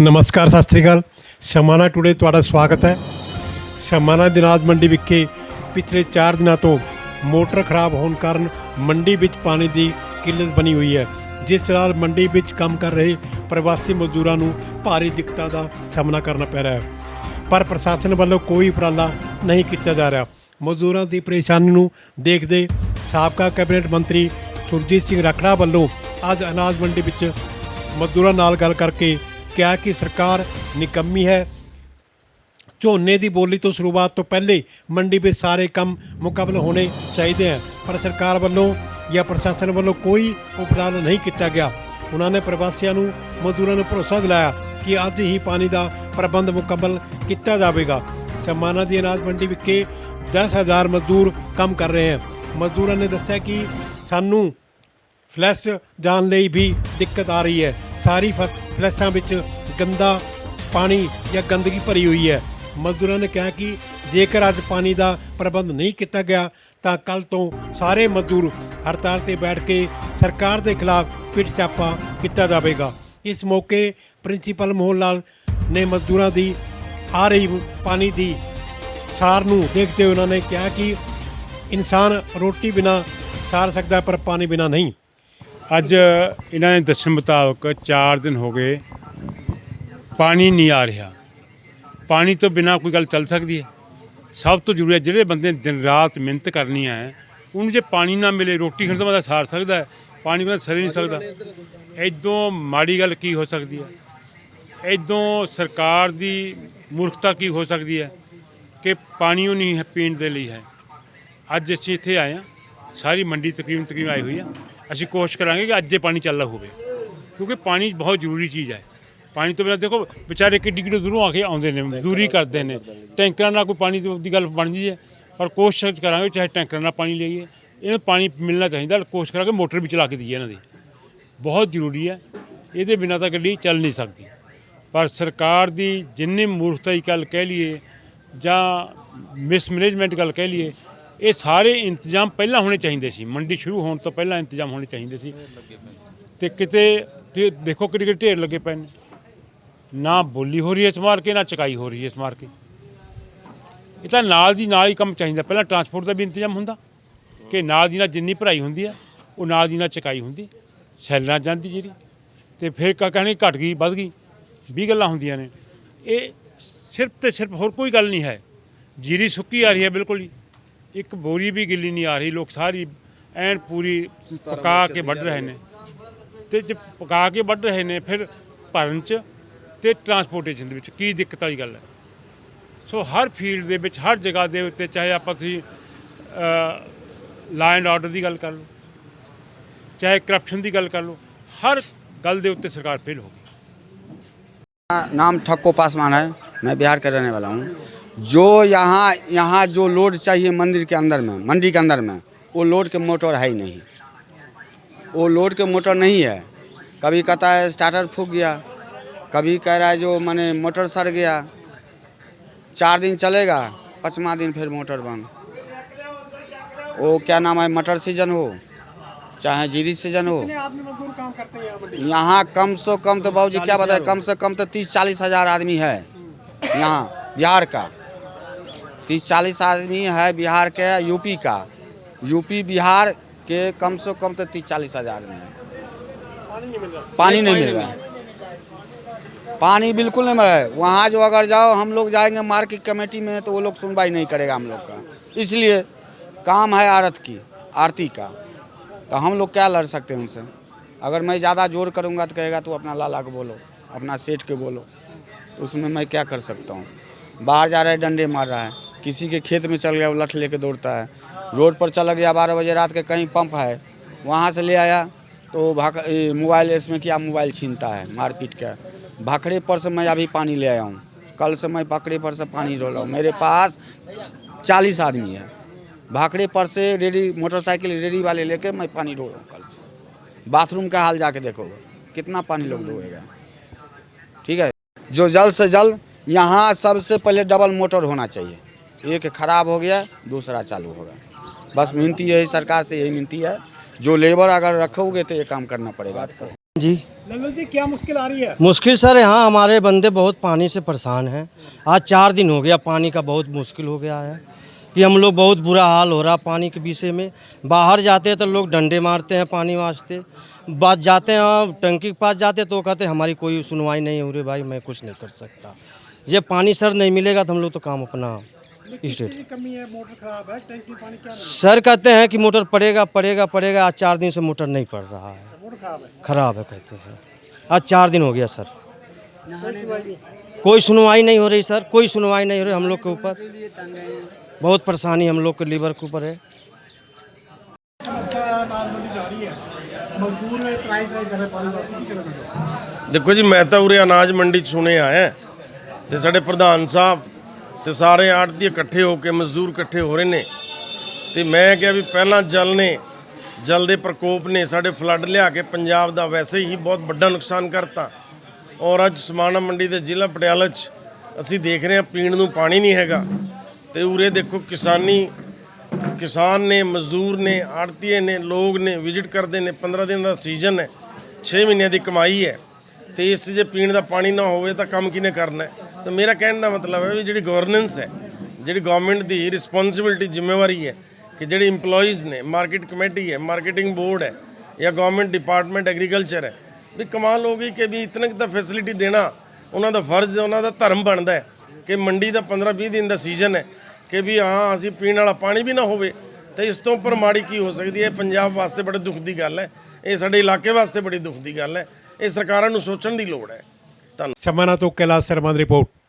ਨਮਸਕਾਰ, ਸਤਿ ਸ੍ਰੀ ਅਕਾਲ। ਸ਼ਮਾਨਾ ਟੂਡੇ ਤੁਹਾਡਾ ਸਵਾਗਤ ਹੈ। ਸ਼ਮਾਨਾ ਦਿਨਾਜ ਮੰਡੀ ਵਿਖੇ ਪਿਛਲੇ 4 ਦਿਨਾਂ ਤੋਂ ਮੋਟਰ ਖਰਾਬ ਹੋਣ ਕਾਰਨ ਮੰਡੀ ਵਿੱਚ ਪਾਣੀ ਦੀ ਕਿੱਲਤ ਬਣੀ ਹੋਈ ਹੈ। ਜਿਸ ਨਾਲ ਮੰਡੀ ਵਿੱਚ ਕੰਮ ਕਰ ਰਹੇ ਪ੍ਰਵਾਸੀ ਮਜ਼ਦੂਰਾਂ ਨੂੰ ਭਾਰੀ ਦਿੱਕਤਾਂ ਦਾ ਸਾਹਮਣਾ ਕਰਨਾ ਪੈ ਰਿਹਾ ਹੈ। ਪਰ ਪ੍ਰਸ਼ਾਸਨ ਵੱਲੋਂ ਕੋਈ ਉਪਰਾਲਾ ਨਹੀਂ ਕੀਤਾ ਜਾ ਰਿਹਾ। ਮਜ਼ਦੂਰਾਂ ਦੀ ਪਰੇਸ਼ਾਨੀ ਨੂੰ ਦੇਖਦੇ ਸਾਬਕਾ ਕੈਬਨਿਟ ਮੰਤਰੀ ਸੁਰਜੀਤ ਸਿੰਘ ਰੱਖੜਾ ਵੱਲੋਂ ਅੱਜ ਅਨਾਜ ਮੰਡੀ ਵਿੱਚ ਮਜ਼ਦੂਰਾਂ ਨਾਲ ਗੱਲ ਕਰਕੇ ਕਿਹਾ ਕਿ ਸਰਕਾਰ ਨਿਕੰਮੀ ਹੈ। ਝੋਨੇ ਦੀ ਬੋਲੀ ਤੋਂ ਸ਼ੁਰੂਆਤ ਤੋਂ ਪਹਿਲੇ ਮੰਡੀ ਵਿੱਚ ਸਾਰੇ ਕੰਮ ਮੁਕੰਮਲ ਹੋਣੇ ਚਾਹੀਦੇ ਹਨ। ਪਰ ਸਰਕਾਰ ਵੱਲੋਂ ਜਾਂ ਪ੍ਰਸ਼ਾਸਨ ਵੱਲੋਂ ਕੋਈ ਉਪਰਾਲਾ ਨਹੀਂ ਕੀਤਾ ਗਿਆ। ਉਹਨਾਂ ਨੇ ਪ੍ਰਵਾਸੀਆਂ ਨੂੰ, ਮਜ਼ਦੂਰਾਂ ਨੂੰ ਭਰੋਸਾ ਦਿਲਾਇਆ ਕਿ ਅੱਜ ਹੀ ਪਾਣੀ ਦਾ ਪ੍ਰਬੰਧ ਮੁਕੰਮਲ ਕੀਤਾ ਜਾਵੇਗਾ। ਸਮਾਨਾ ਦੀ ਅਨਾਜ ਮੰਡੀ ਵਿਖੇ 10000 ਮਜ਼ਦੂਰ ਕੰਮ ਕਰ ਰਹੇ ਹਨ। ਮਜ਼ਦੂਰਾਂ ਨੇ ਦੱਸਿਆ ਕਿ ਸਾਨੂੰ ਫਲੈਸ਼ ਜਾਣ ਲਈ ਵੀ ਦਿੱਕਤ ਆ ਰਹੀ ਹੈ। ਸਾਰੀ ਫ- ਫਲੈਸ਼ਾਂ ਵਿੱਚ ਗੰਦਾ ਪਾਣੀ ਜਾਂ ਗੰਦਗੀ ਭਰੀ ਹੋਈ ਹੈ। ਮਜ਼ਦੂਰਾਂ ਨੇ ਕਿਹਾ ਕਿ ਜੇਕਰ ਅੱਜ ਪਾਣੀ ਦਾ ਪ੍ਰਬੰਧ ਨਹੀਂ ਕੀਤਾ ਗਿਆ, ਤਾਂ ਕੱਲ ਤੋਂ ਸਾਰੇ ਮਜ਼ਦੂਰ ਹੜਤਾਲ ਤੇ ਬੈਠ ਕੇ ਸਰਕਾਰ ਦੇ ਖਿਲਾਫ ਪਿੱਟ ਚਾਪਾ ਕੀਤਾ ਜਾਵੇਗਾ। ਇਸ ਮੌਕੇ ਪ੍ਰਿੰਸੀਪਲ ਮੋਹਨ ਲਾਲ ਨੇ ਮਜ਼ਦੂਰਾਂ ਦੀ ਆ ਰਹੀ ਪਾਣੀ ਦੀ ਸਾਰ ਨੂੰ ਦੇਖਦੇ ਹੋਏ ਉਹਨਾਂ ਨੇ ਕਿਹਾ ਕਿ ਇਨਸਾਨ ਰੋਟੀ ਬਿਨਾ ਸਾਰ ਸਕਦਾ ਪਰ ਪਾਣੀ ਬਿਨਾ ਨਹੀਂ। ਅੱਜ ਇਹਨਾਂ ਦੇ ਦੱਸਣ ਮੁਤਾਬਕ 4 ਦਿਨ ਹੋ ਗਏ ਪਾਣੀ ਨਹੀਂ ਆ ਰਿਹਾ। ਪਾਣੀ ਤੋਂ ਬਿਨਾ ਕੋਈ ਗੱਲ ਚੱਲ ਸਕਦੀ ਹੈ। ਸਭ ਤੋਂ ਜ਼ਰੂਰੀ ਹੈ ਜਿਹੜੇ ਬੰਦੇ ਦਿਨ ਰਾਤ ਮਿਹਨਤ ਕਰਨੀ ਹੈ, ਉਹਨੂੰ ਜੇ ਪਾਣੀ ਨਾ ਮਿਲੇ, ਰੋਟੀ ਖਾਣ ਤੋਂ ਬੰਦਾ ਸਾਰ ਸਕਦਾ ਹੈ। ਪਾਣੀ ਬਿਨਾਂ ਸਰ ਨਹੀਂ ਸਕਦਾ। ਇਦੋਂ ਮਾੜੀ ਗੱਲ ਕੀ ਹੋ ਸਕਦੀ ਹੈ? ਇਦੋਂ ਸਰਕਾਰ ਦੀ ਮੂਰਖਤਾ ਕੀ ਹੋ ਸਕਦੀ ਹੈ ਕਿ ਪਾਣੀ ਉਹ ਨਹੀਂ ਹੈ ਪੀਣ ਦੇ ਲਈ ਹੈ। ਅੱਜ ਅਸੀਂ ਇੱਥੇ ਆਏ ਹਾਂ। ਸਾਰੀ ਮੰਡੀ ਤਕਰੀਬਨ ਤਕਰੀਬਨ ਆਈ ਹੋਈ ਆ। ਅਸੀਂ ਕੋਸ਼ਿਸ਼ ਕਰਾਂਗੇ ਕਿ ਅੱਜ ਇਹ ਪਾਣੀ ਚੱਲਦਾ ਹੋਵੇ, ਕਿਉਂਕਿ ਪਾਣੀ ਬਹੁਤ ਜ਼ਰੂਰੀ ਚੀਜ਼ ਹੈ ਪਾਣੀ ਤੋਂ ਬਿਨਾਂ ਦੇਖੋ, ਵਿਚਾਰੇ ਕਿੱਡੀ ਕਿੱਡੀ ਦੂਰੋਂ ਆ ਕੇ ਆਉਂਦੇ ਨੇ ਮਜ਼ਦੂਰੀ ਕਰਦੇ ਨੇ। ਟੈਂਕਰਾਂ ਨਾਲ ਕੋਈ ਪਾਣੀ ਦੀ ਗੱਲ ਬਣਦੀ ਹੈ, ਪਰ ਕੋਸ਼ਿਸ਼ ਕਰਾਂਗੇ ਚਾਹੇ ਟੈਂਕਰਾਂ ਨਾਲ ਪਾਣੀ ਲਈਏ, ਇਹਨੂੰ ਪਾਣੀ ਮਿਲਣਾ ਚਾਹੀਦਾ। ਕੋਸ਼ਿਸ਼ ਕਰਾਂਗੇ ਮੋਟਰ ਵੀ ਚਲਾ ਕੇ ਦਈਏ ਇਹਨਾਂ ਦੀ। ਬਹੁਤ ਜ਼ਰੂਰੀ ਹੈ, ਇਹਦੇ ਬਿਨਾਂ ਤਾਂ ਗੱਡੀ ਚੱਲ ਨਹੀਂ ਸਕਦੀ। ਪਰ ਸਰਕਾਰ ਦੀ ਜਿੰਨੀ ਮੂਰਖਤਾਈ ਗੱਲ ਕਹਿ ਲਈਏ ਜਾਂ ਮਿਸਮੈਨੇਜਮੈਂਟ ਗੱਲ ਕਹਿ ਲਈਏ ਇਹ ਸਾਰੇ ਇੰਤਜ਼ਾਮ ਪਹਿਲਾਂ ਹੋਣੇ ਚਾਹੀਦੇ ਸੀ। ਮੰਡੀ ਸ਼ੁਰੂ ਹੋਣ ਤੋਂ ਪਹਿਲਾਂ ਇੰਤਜ਼ਾਮ ਹੋਣੇ ਚਾਹੀਦੇ ਸੀ। ਤੇ ਕਿਤੇ ਤੇ ਦੇਖੋ ਕਿਹੜੇ ਕਿਹੜੇ ਢੇਰ ਲੱਗੇ ਪਏ ਨੇ। ਨਾ ਬੋਲੀ ਹੋ ਰਹੀ ਹੈ ਇਸ ਮਾਰ ਕੇ ਨਾ ਚਕਾਈ ਹੋ ਰਹੀ ਹੈ ਇਸ ਮਾਰ ਕੇ ਇਹ ਤਾਂ ਨਾਲ ਦੀ ਨਾਲ ਹੀ ਕੰਮ ਚਾਹੀਦਾ। ਪਹਿਲਾਂ ਟਰਾਂਸਪੋਰਟ ਦਾ ਵੀ ਇੰਤਜ਼ਾਮ ਹੁੰਦਾ ਕਿ ਨਾਲ ਦੀ ਨਾਲ ਜਿੰਨੀ ਭਰਾਈ ਹੁੰਦੀ ਹੈ, ਉਹ ਨਾਲ ਦੀ ਨਾਲ ਚਕਾਈ ਹੁੰਦੀ। ਸੈਲਰਾਂ ਜਾਂਦੀ ਜਿਹੜੀ। ਤੇ ਫਿਰ ਕਾ ਕਹਿਣੀ ਘਟ ਗਈ, ਵੱਧ ਗਈ। 20 ਗੱਲਾਂ ਹੁੰਦੀਆਂ ਨੇ। ਇਹ ਸਿਰਫ ਤੇ ਸਿਰਫ ਹੋਰ ਕੋਈ ਗੱਲ ਨਹੀਂ ਹੈ। ਜੀਰੀ ਸੁੱਕੀ ਆ ਰਹੀ ਹੈ ਬਿਲਕੁਲ ਹੀ। ਇੱਕ ਬੋਰੀ ਵੀ ਗਿੱਲੀ ਨਹੀਂ ਆ ਰਹੀ ਲੋਕ ਸਾਰੀ ਐਨ ਪੂਰੀ ਪਕਾ ਕੇ ਵੱਢ ਰਹੇ ਨੇ ਤੇ ਜੇ ਪਕਾ ਕੇ ਵੱਢ ਰਹੇ ਨੇ ਫਿਰ ਭਰਨ ਚ ਤੇ ਟਰਾਂਸਪੋਰਟੇਸ਼ਨ ਦੇ ਵਿੱਚ ਕੀ ਦਿੱਕਤ ਵਾਲੀ ਗੱਲ ਹੈ ਸੋ ਹਰ ਫੀਲਡ ਦੇ ਵਿੱਚ ਹਰ ਜਗ੍ਹਾ ਦੇ ਉੱਤੇ ਚਾਹੇ ਆਪਾਂ ਤੁਸੀਂ ਲਾਅ ਐਂਡ ਆਰਡਰ ਦੀ ਗੱਲ ਕਰ ਲਓ ਚਾਹੇ ਕਰਪਸ਼ਨ ਦੀ ਗੱਲ ਕਰ ਲਓ ਹਰ ਗੱਲ ਦੇ ਉੱਤੇ ਸਰਕਾਰ ਫੇਲ ਹੋ ਗਈ नाम ठक्को पासवान है मैं बिहार का रहने वाला हूँ जो यहाँ यहाँ जो लोड चाहिए मंदिर के अंदर में मंडी के अंदर में वो लोड के मोटर है ही नहीं। वो लोड के मोटर नहीं है। कभी कहता है स्टार्टर फूक गया। कभी कह रहा है जो मैंने मोटर सड़ गया। चार दिन चलेगा पाँचवा दिन फिर मोटर बंद। वो क्या नाम है मटर सीज़न हो चाहे जीरी सीज़न हो। यहाँ कम से कम तो बाबूजी क्या बताए कम से कम तो तीस चालीस हज़ार आदमी है। यहाँ बिहार का। तीस चालीस आदमी है बिहार के यूपी का। यूपी बिहार के कम से कम तो तीस चालीस हज़ार में है। पानी नहीं मिल रहा? है। पानी बिल्कुल नहीं मिल रहा है। वहाँ जो अगर जाओ हम लोग जाएँगे मार्केट कमेटी में तो वो लोग सुनवाई नहीं करेगा हम लोग का। इसलिए काम है आरत की आरती का। तो हम लोग क्या लड़ सकते हैं उनसे? अगर मैं ज़्यादा ज़ोर करूँगा तो कहेगा तो अपना लाला को बोलो अपना सेठ के बोलो। उसमें मैं क्या कर सकता हूँ? बाहर जा रहा है डंडे मार रहा है। किसी के खेत में चल गया लठ लेके दौड़ता है। रोड पर चला गया, बारह बजे रात के कहीं पंप है, वहाँ से ले आया तो ये मोबाइल इसमें क्या, मोबाइल छीनता है, मारपीट का भाखड़े पर से मैं अभी पानी ले आया हूँ। कल से मैं भाखड़े पर से पानी रो रहा हूँ। मेरे पास चालीस आदमी है। भाखड़े पर से रेडी, मोटरसाइकिल रेडी वाले लेके मैं पानी रो रहा हूँ कल से। बाथरूम का हाल जाके देखो, कितना पानी लोग डोएगा ठीक है? जो जल्द से जल्द यहाँ सबसे पहले डबल मोटर होना चाहिए। एक खराब हो गया दूसरा चालू होगा। बस मिनती यही सरकार से यही मिनती है। जो लेबर अगर रखोगे तो ये काम करना पड़ेगा जी। ललन जी क्या मुश्किल आ रही है? मुश्किल सर यहाँ हमारे बंदे बहुत पानी से परेशान हैं। आज चार दिन हो गया पानी का बहुत मुश्किल हो गया है। कि हम लोग बहुत बुरा हाल हो रहा पानी के विषय में। बाहर जाते हैं तो लोग डंडे मारते हैं पानी वास्ते। बात जाते हैं टंकी के पास जाते हैं तो कहते हैं हमारी कोई सुनवाई नहीं हो रही भाई मैं कुछ नहीं कर सकता। ये पानी सर नहीं मिलेगा तो हम लोग तो काम अपना स्टेट की कमी है मोटर खराब है टैंकी पानी क्या सर कहते हैं कि मोटर पड़ेगा पड़ेगा पड़ेगा आज चार दिन से मोटर नहीं पड़ रहा है मोटर खराब है खराब है कहते हैं आज चार दिन हो गया सर कोई सुनवाई नहीं हो रही सर कोई सुनवाई नहीं हो रही हम लोग के ऊपर बहुत परेशानी हम लोग के लीवर के ऊपर है समस्या नाल मंडी जा रही है मजदूर ने त्राई त्राई करे पानी वास्ते की करना ਦੇਖੋ ਜੀ ਮੈਂ ਤਾਂ ਉਰੇ ਅਨਾਜ ਮੰਡੀ 'ਚ ਸੁਣੇ ਆਇਆ ਤੇ ਸਾਡੇ ਪ੍ਰਧਾਨ ਸਾਹਿਬ ਤੇ ਸਾਰੇ ਆੜਤੀ ਇਕੱਠੇ ਹੋ ਕੇ ਮਜ਼ਦੂਰ ਇਕੱਠੇ ਹੋ ਰਹੇ ਨੇ। ਤੇ ਮੈਂ ਕਿਹਾ ਵੀ ਪਹਿਲਾਂ ਜਲ ਨੇ, ਜਲ ਦੇ ਪ੍ਰਕੋਪ ਨੇ ਸਾਡੇ ਫਲੱਡ ਲਿਆ ਕੇ ਪੰਜਾਬ ਦਾ ਵੈਸੇ ਹੀ ਬਹੁਤ ਵੱਡਾ ਨੁਕਸਾਨ ਕਰਤਾ। ਔਰ ਅੱਜ ਸਮਾਣਾ ਮੰਡੀ ਦੇ ਜ਼ਿਲ੍ਹਾ ਪਟਿਆਲਾ 'ਚ ਅਸੀਂ ਦੇਖ ਰਹੇ ਹਾਂ ਪੀਣ ਨੂੰ ਪਾਣੀ ਨਹੀਂ ਹੈਗਾ। ਤੇ ਉਰੇ ਦੇਖੋ ਕਿਸਾਨੀ, ਕਿਸਾਨ ਨੇ, ਮਜ਼ਦੂਰ ਨੇ ਆੜਤੀਏ ਨੇ, ਲੋਕ ਨੇ, ਵਿਜ਼ਿਟ ਕਰਦੇ ਨੇ 15 ਦਿਨ ਦਾ ਸੀਜ਼ਨ ਹੈ 6 ਮਹੀਨਿਆਂ ਦੀ ਕਮਾਈ ਹੈ। ਤੇ ਇਸ 'ਚ ਜੇ ਪੀਣ ਦਾ ਪਾਣੀ ਨਾ ਹੋਵੇ ਤਾਂ ਕੰਮ ਕਿਹਨੇ ਕਰਨਾ ਹੈ? ਤਾਂ ਮੇਰਾ ਕਹਿਣ ਦਾ ਮਤਲਬ ਹੈ ਵੀ ਜਿਹੜੀ ਗਵਰਨੈਂਸ ਹੈ, ਜਿਹੜੀ ਗਵਰਨਮੈਂਟ ਦੀ ਰਿਸਪੌਂਸਿਬਿਲਟੀ ਜ਼ਿੰਮੇਵਾਰੀ ਹੈ ਕਿ ਜਿਹੜੇ EMPLOYEES ਨੇ ਮਾਰਕੀਟ ਕਮੇਟੀ ਹੈ ਮਾਰਕੀਟਿੰਗ ਬੋਰਡ ਹੈ ਜਾਂ ਗਵਰਨਮੈਂਟ ਡਿਪਾਰਟਮੈਂਟ ਐਗਰੀਕਲਚਰ ਹੈ, ਵੀ ਕਮਾਲ ਹੋ ਗਈ ਕਿ ਵੀ ਇਤਨਾ ਕੁ ਤਾਂ ਫੈਸਿਲਿਟੀ ਦੇਣਾ, ਉਹਨਾਂ ਦਾ ਫਰਜ਼ ਹੈ, ਉਹਨਾਂ ਦਾ ਧਰਮ ਬਣਦਾ ਹੈ ਕਿ ਮੰਡੀ ਦਾ 15-20 ਦਿਨ ਦਾ ਸੀਜ਼ਨ ਹੈ ਕਿ ਵੀ ਹਾਂ, ਅਸੀਂ ਪੀਣ ਵਾਲਾ ਪਾਣੀ ਵੀ ਨਾ ਹੋਵੇ। ਤੇ ਇਸ ਤੋਂ ਉੱਪਰ ਮਾੜੀ ਕੀ ਹੋ ਸਕਦੀ ਹੈ? ਪੰਜਾਬ ਵਾਸਤੇ ਬੜੇ ਦੁੱਖ ਦੀ ਗੱਲ ਹੈ, ਇਹ ਸਾਡੇ ਇਲਾਕੇ ਵਾਸਤੇ ਬੜੀ ਦੁੱਖ ਦੀ ਗੱਲ ਹੈ। ਇਹ ਸਰਕਾਰਾਂ ਨੂੰ ਸੋਚਣ ਦੀ ਲੋੜ ਹੈ। ਧੰਨਵਾਦ। ਸ਼ਮਾਨਾ ਤੋਂ ਕੈਲਾਸ਼ ਸ਼ਰਮਾ ਦੀ ਰਿਪੋਰਟ।